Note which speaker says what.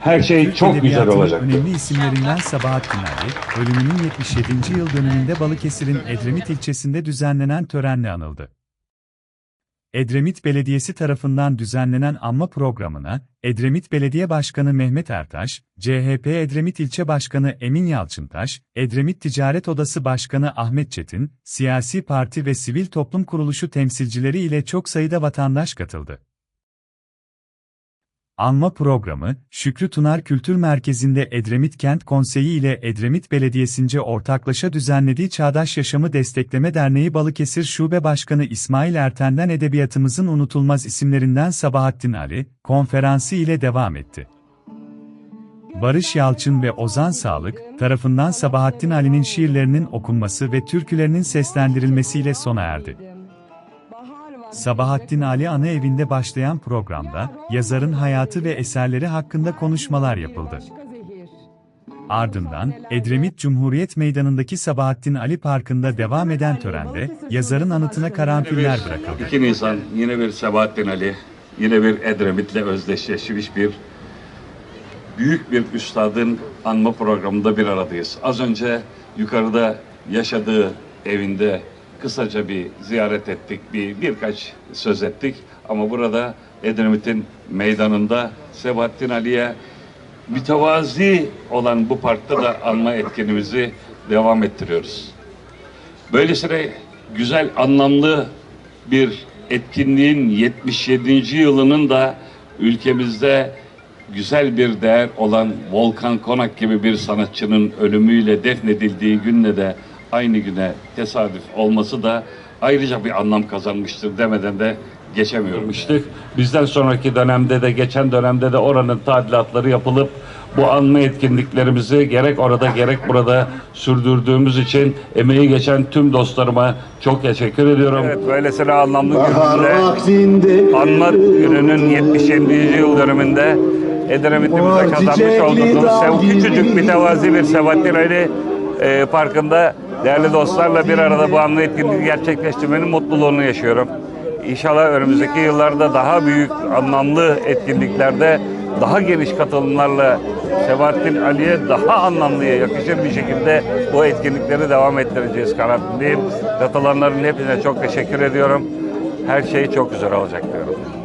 Speaker 1: Her şey çok güzel olacak.
Speaker 2: önemli isimlerinden Sabahattin Ali, ölümünün 77. yıl dönümünde Balıkesir'in Edremit ilçesinde düzenlenen törenle anıldı. Edremit Belediyesi tarafından düzenlenen anma programına, Edremit Belediye Başkanı Mehmet Ertaş, CHP Edremit İlçe Başkanı Emin Yalçıntaş, Edremit Ticaret Odası Başkanı Ahmet Çetin, siyasi parti ve sivil toplum kuruluşu temsilcileri ile çok sayıda vatandaş katıldı. Anma programı, Şükrü Tunar Kültür Merkezi'nde Edremit Kent Konseyi ile Edremit Belediyesi'nce ortaklaşa düzenlediği Çağdaş Yaşamı Destekleme Derneği Balıkesir Şube Başkanı İsmail Erten'den edebiyatımızın unutulmaz isimlerinden Sabahattin Ali, konferansı ile devam etti. Barış Yalçın ve Ozan Sağlık, tarafından Sabahattin Ali'nin şiirlerinin okunması ve türkülerinin seslendirilmesiyle sona erdi. Sabahattin Ali Ana Evi'nde başlayan programda, yazarın hayatı ve eserleri hakkında konuşmalar yapıldı. Ardından, Edremit Cumhuriyet Meydanı'ndaki Sabahattin Ali Parkı'nda devam eden törende, yazarın anıtına karanfiller bırakıldı.
Speaker 1: 2 Nisan yine bir Sebahattin Ali, yine bir Edremit'le özdeşleşmiş bir büyük bir üstadın anma programında bir aradayız. Az önce yukarıda yaşadığı evinde kısaca bir ziyaret ettik, bir birkaç söz ettik. Ama burada Edremit'in meydanında Sebahattin Ali'ye mütevazi olan bu parkta da anma etkinimizi devam ettiriyoruz. Böylesine güzel, anlamlı bir etkinliğin 77. yılının da ülkemizde güzel bir değer olan Volkan Konak gibi bir sanatçının ölümüyle defnedildiği günle de aynı güne tesadüf olması da ayrıca bir anlam kazanmıştır demeden de geçemiyormuştuk. Bizden sonraki dönemde de geçen dönemde de oranın tadilatları yapılıp bu anma etkinliklerimizi gerek orada gerek burada sürdürdüğümüz için emeği geçen tüm dostlarıma çok teşekkür ediyorum. Evet, böylesine anlamlı gününde Anma gününün 77. yıl dönümünde Edremit'imize kazanmış olduğumuz sev, küçücük mütevazi bir Sebahattin Ali e, Parkı'nda değerli dostlarla bir arada bu anma etkinliği gerçekleştirmenin mutluluğunu yaşıyorum. İnşallah önümüzdeki yıllarda daha büyük anlamlı etkinliklerde daha geniş katılımlarla Sebahattin Ali'ye daha anlamlıya yakışır bir şekilde bu etkinlikleri devam ettireceğiz kanaatindeyim. Katılanların hepsine çok teşekkür ediyorum. Her şey çok güzel olacak diyorum.